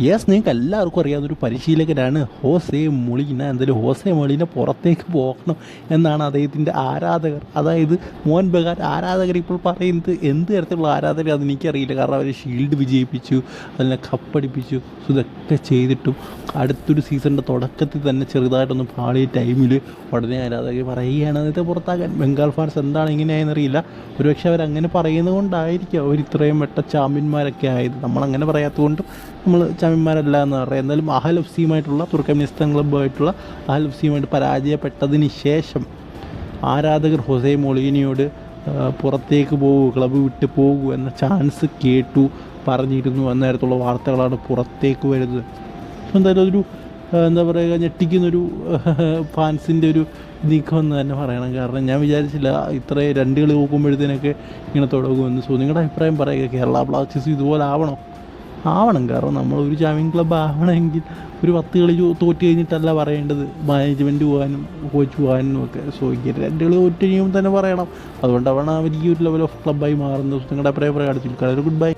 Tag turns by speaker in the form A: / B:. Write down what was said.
A: Yes നിങ്ങൾക്ക് എല്ലാവർക്കും അറിയാവുന്ന ഒരു പരിശീലകനാണ് ഹോസെ മൊളീന. എന്തായാലും ഹോസെ മൊളീന പുറത്തേക്ക് പോകണം എന്നാണ് അദ്ദേഹത്തിന്റെ ആരാധകർ. അതായത് മോഹൻ ബഗാൻ ആരാധകർ ഇപ്പോൾ പറയുന്നത് എന്ത് തരത്തിലുള്ള ആരാധകർ അത് എനിക്കറിയില്ല. കാരണം അവർ ഷീൽഡ് വിജയിപ്പിച്ചു അതിനെ കപ്പടിപ്പിച്ചു. ഇതൊക്കെ ചെയ്തിട്ടും അടുത്തൊരു സീസണിന്റെ തുടക്കത്തിൽ തന്നെ ചെറുതായിട്ടൊന്ന് പാളിയ ടൈമിൽ ഉടനെ ആരാധകർ പറയുകയാണ്. അതിന്റെ പുറത്താക്കാൻ ബംഗാൾ ഫാൻസ് എന്താണ് ഇങ്ങനെയായെന്നറിയില്ല ഒരുപക്ഷെ അവരങ്ങനെ പറയുന്നത് കൊണ്ടായിരിക്കും. അവർ ഇത്രയും വെട്ട ചാമ്പ്യന്മാരൊക്കെ ആയത്. നമ്മളങ്ങനെ പറയാത്തതുകൊണ്ടും നമ്മൾ ചാമ്പ്യന്മാരല്ല എന്ന് പറയാം. എന്നാലും അഹൽ എഫ് സിയുമായിട്ടുള്ള തുർക്കമിനിസ്ഥാൻ ക്ലബ്ബുമായിട്ടുള്ള അഹൽ എഫ് സിയുമായിട്ട് പരാജയപ്പെട്ടതിന് ശേഷം ആരാധകർ ഹൊസൈ മൊളീനിയോട് പുറത്തേക്ക് പോകൂ ക്ലബ്ബ് വിട്ട് പോകൂ എന്ന ചാൻസ് കേട്ടു പറഞ്ഞിരുന്നു എന്നേരത്തുള്ള വാർത്തകളാണ് പുറത്തേക്ക് വരുന്നത്. എന്തായാലും അതൊരു എന്താ പറയുക ഞെട്ടിക്കുന്നൊരു ഫാൻസിന്റെ ഒരു നീക്കം എന്ന് തന്നെ പറയണം. കാരണം ഞാൻ വിചാരിച്ചില്ല ഇത്ര രണ്ട് കളി നോക്കുമ്പോഴത്തേനൊക്കെ ഇങ്ങനെ തുടങ്ങുമെന്ന്. സോ നിങ്ങളുടെ അഭിപ്രായം പറയുക കേരള ബ്ലാസ്റ്റേഴ്സ് ഇതുപോലെ ആവണോ? ആവണം. കാരണം നമ്മൾ ഒരു ചാമ്പ്യൻ ക്ലബ് ആവണമെങ്കിൽ ഒരു പത്ത് കളി തോറ്റു കഴിഞ്ഞിട്ടല്ല പറയേണ്ടത്. മാനേജ്മെന്റ് പോകാനും കോച്ച് പോകാനും ഒക്കെ. സോ ഇങ്ങനെ രണ്ട് കളി തോറ്റ് കഴിയുമ്പോൾ തന്നെ പറയണം. ഈ ഒരു ലെവൽ ഓഫ് ക്ലബ്ബായി മാറുന്നത്. നിങ്ങളുടെ അഭിപ്രായം പറയാം ഒരു ഗുഡ് ബൈ